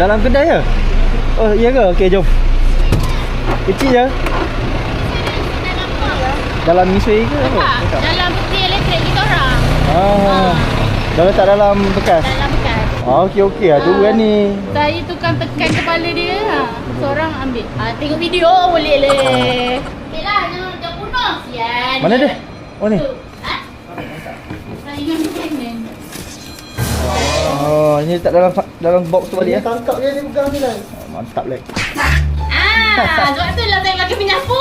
Dalam kedai ke? Oh, iya ke? Okey, jom. Kecil je. Dalam misui ke? apa? Tak, dalam peti elektrik kita orang. Ah. Dah letak dalam bekas. Dalam bekas. Ah, okey okey ah tu kan ni. Saya tukang tekan kepala dia. Ha. Seorang ambil. Ha, tengok video boleh le. Okey lah, jangan jangan bunuh. Sian. Mana dia? Oh ni. Tu. Ini letak dalam dalam box tu balik ya. Tangkap dia dia pegang ni lah. Ah, Mantap lek. Ah, sebab tu lah saya pakai penyapu.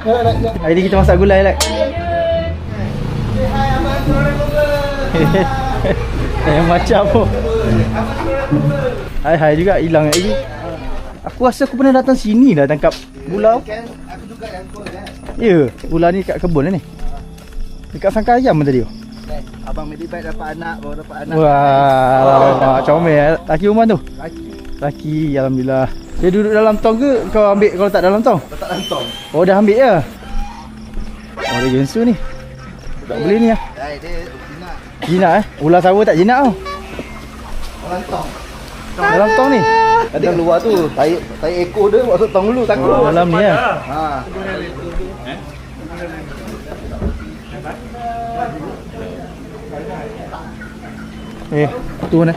Nak nak nak. Hari ni kita masak gulai lek. Hai abang sorang Eh macam apa? Hai hai juga hilang lagi. Aku rasa aku pernah datang sini dah tangkap ular. Kan aku juga yang call kan. Ya, ular ni kat kebun lah ni. Dekat sangkar ayam tadi tu. Eh, Abang Medibank dapat anak, baru dapat anak. Wah, comel eh. Laki rumah tu. Laki. Laki, alhamdulillah. Dia duduk dalam tong ke kau ambil kalau tak dalam tong? Letak lantong. Oh dah ambil ya. Oh dia gensu ni. Tak boleh ni ah. Hai, dia jinak. Jinak eh. Ular sawa tak jinak tau. Lantong. Dalam tong ni. Ada keluar tu, tai tai ekor dia masuk tong dulu takut. Oh, dalam ni ya. Ha. Eh, tu mana?